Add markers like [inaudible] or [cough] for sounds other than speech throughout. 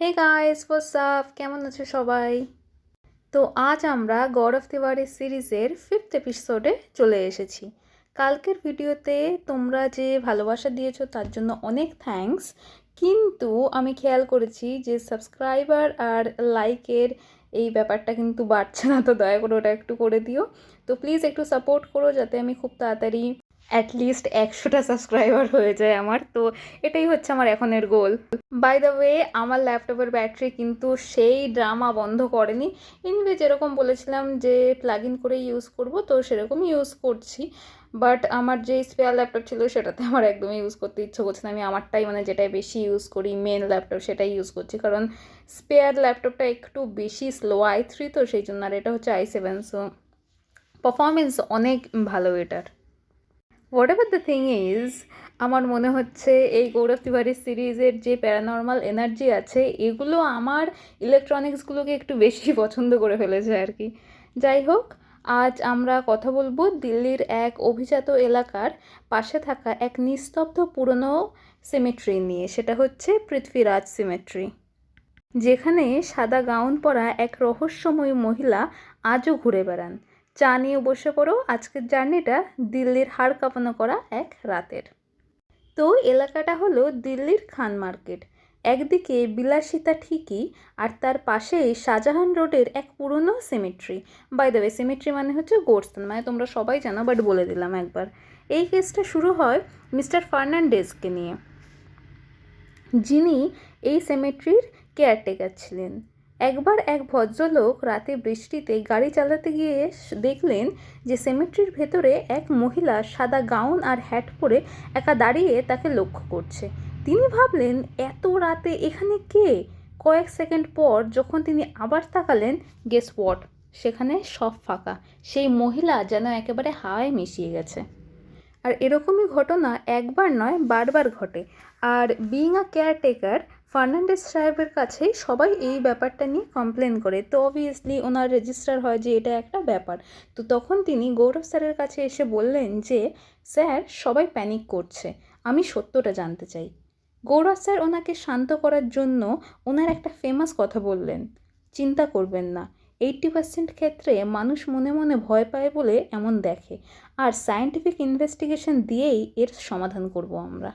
Hey guys what's up কেমন আছো সবাই? তো আজ আমরা গড অফ তিওয়ারি সিরিজের ফিফথ এপিসোডে চলে এসেছি। কালকের ভিডিওতে তোমরা যে ভালোবাসা দিয়েছ তার জন্য অনেক থ্যাঙ্কস কিন্তু আমি খেয়াল করেছি যে সাবস্ক্রাইবার আর লাইকের এই ব্যাপারটা কিন্তু বাড়ছে না, তো দয়া করে ওটা একটু করে দিও। তো প্লিজ একটু সাপোর্ট করো যাতে আমি খুব তাড়াতাড়ি অ্যাটলিস্ট একশোটা সাবস্ক্রাইবার হয়ে যায় আমার। তো এটাই হচ্ছে আমার এখনের গোল বাই দ্য ওয়ে আমার ল্যাপটপের ব্যাটারি কিন্তু সেই ড্রামা বন্ধ করেনি। এনিওয়ে যেরকম বলেছিলাম যে প্লাগ ইন করে ইউজ করব, তো সেরকমই ইউজ করছি। বাট আমার যে স্পেয়ার ল্যাপটপ ছিল সেটাতে আমার একদমই ইউজ করতে ইচ্ছে করছে না। আমি আমারটাই মানে যেটাই বেশি ইউজ করি মেন ল্যাপটপ সেটাই ইউজ করছি। কারণ স্পেয়ার ল্যাপটপটা একটু বেশি স্লো আই থ্রি তো, সেই জন্য আর এটা হচ্ছে আই সেভেন সো পারফরমেন্স অনেক ভালো এটার। Whatever the thing is আমার মনে হচ্ছে এই গৌরব তিওয়ারি সিরিজের যে প্যারানর্মাল এনার্জি আছে, এগুলো আমার ইলেকট্রনিক্সগুলোকে একটু বেশি [laughs] পছন্দ করে ফেলেছে আর কি। যাই হোক, আজ আমরা কথা বলব দিল্লির এক অভিজাত এলাকার পাশে থাকা এক নিস্তব্ধ পুরনো সিমেট্রি নিয়ে। সেটা হচ্ছে পৃথ্বীরাজ সিমেট্রি যেখানে সাদা গাউন পরা এক রহস্যময়ী মহিলা আজও ঘুরে বেড়ান। চা নিয়ে বসে পড়ো। আজকের জার্নিটা দিল্লির হাড় কাঁপানো করা এক রাতের। তো এলাকাটা হলো দিল্লির খান মার্কেট। একদিকে বিলাসিতা ঠিকই, আর তার পাশেই শাহজাহান রোডের এক পুরনো cemetery by the way cemetery মানে হচ্ছে গোরস্থান মানে তোমরা সবাই জানো বাট বলে দিলাম একবার। এই কেসটা শুরু হয় মিস্টার ফার্নান্ডেজকে নিয়ে। যিনি এই সেমেট্রির কেয়ারটেকার ছিলেন। একবার এক ভদ্রলোক রাতে বৃষ্টিতে গাড়ি চালাতে গিয়ে দেখলেন যে সেমেট্রির ভেতরে এক মহিলা সাদা গাউন আর হ্যাট পরে একা দাঁড়িয়ে তাকে লক্ষ্য করছে। তিনি ভাবলেন, এত রাতে এখানে কে? কয়েক সেকেন্ড পর যখন তিনি আবার তাকালেন গেস ওয়াট সেখানে সব ফাঁকা। সেই মহিলা যেন একেবারে হাওয়ায় মিশিয়ে গেছে। আর এরকমই ঘটনা একবার নয়, বারবার ঘটে। আর বিইং আ কেয়ারটেকার ফার্নান্ডেস সাহেবের কাছে সবাই এই ব্যাপারটা নিয়ে কমপ্লেন করে। তো অবভিয়াসলি ওনার রেজিস্টার হয় যে এটা একটা ব্যাপার। তো তখন তিনি গৌরব স্যারের কাছে এসে বললেন যে, স্যার, সবাই প্যানিক করছে। আমি সত্যটা জানতে চাই। গৌরব স্যার ওনাকে শান্ত করার জন্য ওনার একটা ফেমাস কথা বললেন, চিন্তা করবেন না। এইট্টি পার্সেন্ট ক্ষেত্রে মানুষ মনে মনে ভয় পায় বলে এমন দেখে। আর সায়েন্টিফিক ইনভেস্টিগেশন দিয়েই এর সমাধান করব আমরা।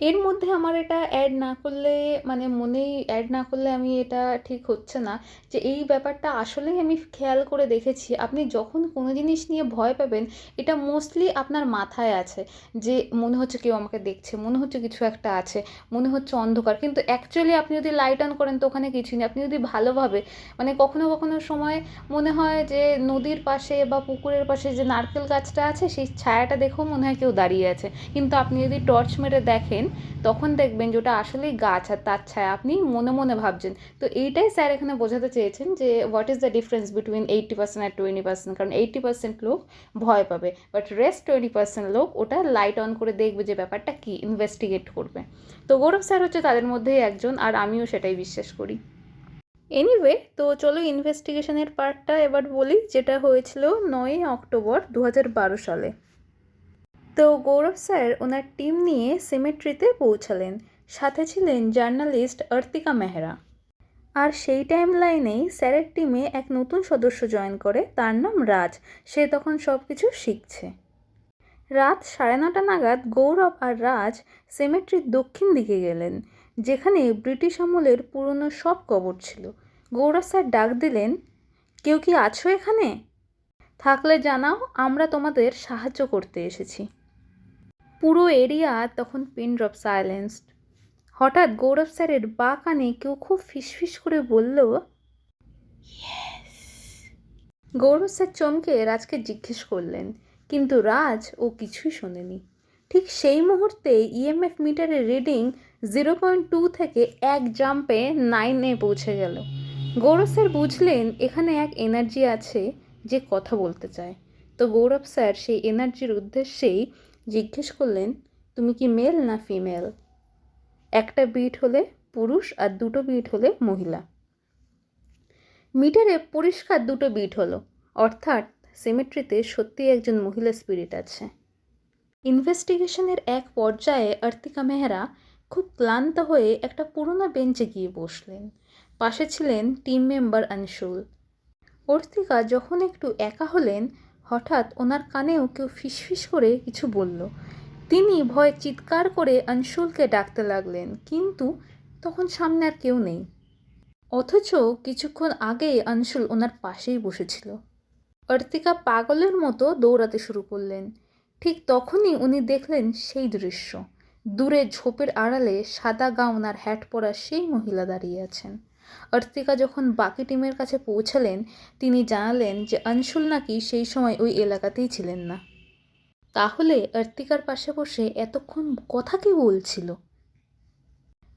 এর মধ্যে আমার এটা অ্যাড না করলে মানে মনেই অ্যাড না করলে আমি এটা ঠিক হচ্ছে না। যে এই ব্যাপারটা আসলেই আমি খেয়াল করে দেখেছি। আপনি যখন কোনো জিনিস নিয়ে ভয় পাবেন, এটা মোস্টলি আপনার মাথায় আছে। যে মনে হচ্ছে কেউ আমাকে দেখছে, মনে হচ্ছে কিছু একটা আছে, মনে হচ্ছে অন্ধকার। কিন্তু অ্যাকচুয়ালি আপনি যদি লাইট অন করেন, তো ওখানে কিছুই নেই। আপনি যদি ভালোভাবে মানে কখনো কখনো সময় মনে হয় যে নদীর পাশে বা পুকুরের পাশে যে নারকেল গাছটা আছে, সেই ছায়াটা দেখেও মনে হয় কেউ দাঁড়িয়ে আছে। কিন্তু আপনি যদি টর্চ মেরে দেখেন তখন দেখবেন যে ওটা আসলেই গাছ আর তার ছায়া। আপনি মনে মনে ভাবছেন। তো এইটাই স্যার এখানে বোঝাতে চেয়েছেন যে what is the difference between eighty percent R twenty percent কারণ এইট্টি পার্সেন্ট লোক ভয় পাবে বাট রেস্ট টোয়েন্টি পার্সেন্ট লোক ওটা লাইট অন করে দেখবে যে ব্যাপারটা কী ইনভেস্টিগেট করবে। তো গৌরব স্যার হচ্ছে তাদের মধ্যেই একজন, আর আমিও সেটাই বিশ্বাস করি। এনিওয়ে তো চলো ইনভেস্টিগেশনের পার্টটা এবার বলি, যেটা হয়েছিল নয়ই অক্টোবর দু হাজার বারো সালে। তো গৌরব স্যার ওনার টিম নিয়ে সিমেট্রিতে পৌঁছালেন। সাথে ছিলেন জার্নালিস্ট অর্তিকা মেহরা। আর সেই টাইম লাইনেই স্যারের টিমে এক নতুন সদস্য জয়েন করে, তার নাম রাজ। সে তখন সব কিছু শিখছে। রাত সাড়ে নটা নাগাদ গৌরব আর রাজ সেমেট্রির দক্ষিণ দিকে গেলেন, যেখানে ব্রিটিশ আমলের পুরনো সব কবর ছিল। গৌরব স্যার ডাক দিলেন, কেউ কি আছো এখানে? থাকলে জানাও, আমরা তোমাদের সাহায্য করতে এসেছি। পুরো এরিয়া তখন পিন ড্রপ সাইলেন্সড হঠাৎ গৌরব স্যারের বা কানে কেউ খুব ফিসফিস করে বলল গৌরব স্যার চমকে রাজকে জিজ্ঞেস করলেন, কিন্তু রাজ ও কিছুই শোনেনি। ঠিক সেই মুহূর্তে ইএমএফ মিটারের রিডিং জিরো পয়েন্ট টু থেকে এক জাম্পে নাইনে পৌঁছে গেল। গৌরব স্যার বুঝলেন এখানে এক এনার্জি আছে যে কথা বলতে চায়। তো গৌরব স্যার সেই এনার্জির উদ্দেশ্যেই জিজ্ঞেস করলেন, তুমি কি মেল না ফিমেল? একটা বিট হলে পুরুষ আর দুটো বিট হলে মহিলা। মিটারে পরিষ্কার দুটো বিট হলো, অর্থাৎ সিমেট্রিতে সত্যি একজন মহিলা স্পিরিট আছে। ইনভেস্টিগেশনের এক পর্যায়ে অর্তিকা মেহরা খুব ক্লান্ত হয়ে একটা পুরোনো বেঞ্চে গিয়ে বসলেন। পাশে ছিলেন টিম মেম্বার আনশুল। অর্তিকা যখন একটু একা হলেন হঠাৎ ওনার কানেও কেউ ফিসফিস করে কিছু বলল। তিনি ভয়ে চিৎকার করে আনশুলকে ডাকতে লাগলেন, কিন্তু তখন সামনে আর কেউ নেই। অথচ কিছুক্ষণ আগে আনশুল ওনার পাশেই বসেছিল। অর্তিকা পাগলের মতো দৌড়াতে শুরু করলেন। ঠিক তখনই উনি দেখলেন সেই দৃশ্য। দূরে ঝোপের আড়ালে সাদা গাউন আর হ্যাট পরা সেই মহিলা দাঁড়িয়ে আছেন। অর্তিকা যখন বাকি টিমের কাছে পৌঁছালেন, তিনি জানালেন যে অনশুল নাকি সেই সময় ওই এলাকাতেই ছিলেন না। তাহলে অর্তিকার পাশে বসে এতক্ষণ কথা কি বলছিল?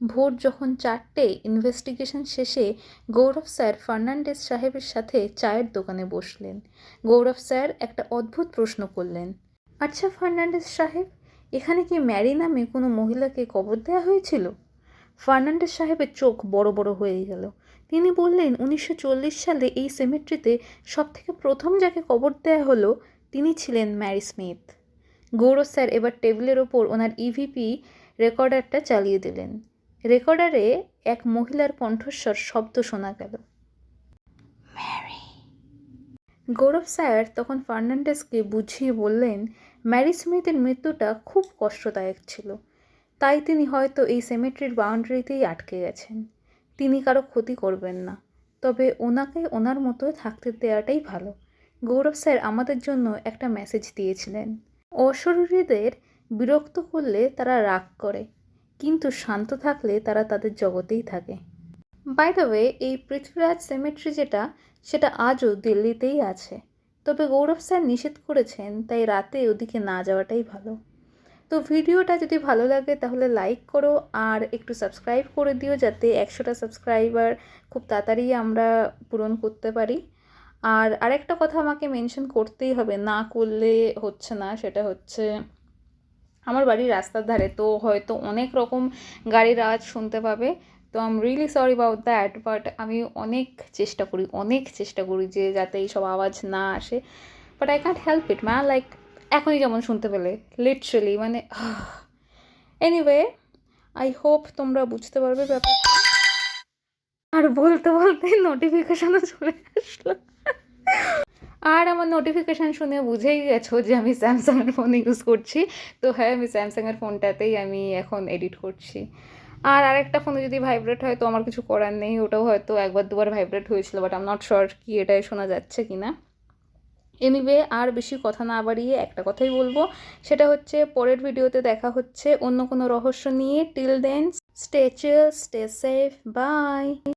ভোর যখন চারটে ইনভেস্টিগেশন শেষে গৌরব স্যার ফার্নান্ডেজ সাহেবের সাথে চায়ের দোকানে বসলেন। গৌরব স্যার একটা অদ্ভুত প্রশ্ন করলেন আচ্ছা ফার্নান্ডেজ সাহেব এখানে কি ম্যারি নামে কোনো মহিলাকে কবর দেওয়া হয়েছিল? ফার্নান্ডেজ সাহেবের চোখ বড় বড় হয়ে গেল। তিনি বললেন উনিশশো চল্লিশ সালে এই সেমেট্রিতে সবথেকে প্রথম যাকে কবর দেওয়া হলো তিনি ছিলেন ম্যারি স্মিথ। গৌরব স্যার এবার টেবিলের ওপর ওনার ইভিপি রেকর্ডারটা চালিয়ে দিলেন। রেকর্ডারে এক মহিলার কণ্ঠস্বর শব্দ শোনা গেল। গৌরব স্যার তখন ফার্নান্ডেসকে বুঝিয়ে বললেন ম্যারি স্মিথের মৃত্যুটা খুব কষ্টদায়ক ছিল। তাই তিনি হয়তো এই সেমেট্রির বাউন্ডারিতেই আটকে গেছেন। তিনি কারও ক্ষতি করবেন না। তবে ওনাকে ওনার মতো থাকতে দেওয়াটাই ভালো। গৌরব স্যার আমাদের জন্য একটা মেসেজ দিয়েছিলেন। অশরীরীদের বিরক্ত করলে তারা রাগ করে, কিন্তু শান্ত থাকলে তারা তাদের জগতেই থাকে। বাই দ্য ওয়ে এই পৃথ্বীরাজ সেমেট্রি যেটা, সেটা আজও দিল্লিতেই আছে। তবে গৌরব স্যার নিষেধ করেছেন, তাই রাতে ওদিকে না যাওয়াটাই ভালো। তো ভিডিওটা যদি ভালো লাগে তাহলে লাইক করো আর একটু সাবস্ক্রাইব করে দিও যাতে একশোটা সাবস্ক্রাইবার খুব তাড়াতাড়ি আমরা পূরণ করতে পারি। আর আরেকটা কথা আমাকে মেনশন করতেই হবে, না করলে হচ্ছে না, সেটা হচ্ছে আমার বাড়ির রাস্তার ধারে তো হয়তো অনেক রকম গাড়ির আওয়াজ শুনতে পাবে। তো I'm really sorry about that but আমি অনেক চেষ্টা করি, অনেক চেষ্টা করি যে যাতে এইসব আওয়াজ না আসে but I can't help it man like এখনই যেমন শুনতে পেলে লিটারেলি মানে এনিওয়ে আই হোপ তোমরা বুঝতে পারবে ব্যাপারটা। আর বলতে বলতে নোটিফিকেশানও চলে আসলো। আর আমার নোটিফিকেশান শুনে বুঝেই গেছো যে আমি স্যামসাংয়ের ফোন ইউজ করছি। তো হ্যাঁ আমি স্যামসাংয়ের ফোনটাতেই আমি এখন এডিট করছি। আর আরেকটা ফোনে যদি ভাইব্রেট হয়, তো আমার কিছু করার নেই। ওটাও হয়তো একবার দুবার ভাইব্রেট হয়েছিল বাট আম নট শিওর কি এটাই শোনা যাচ্ছে কি না এনিওয়ে আর বেশি কথা না বাড়িয়ে একটা কথাই বলব। সেটা হচ্ছে, পরের ভিডিওতে দেখা হচ্ছে অন্য কোনো রহস্য নিয়ে। Till then stay chill stay safe bye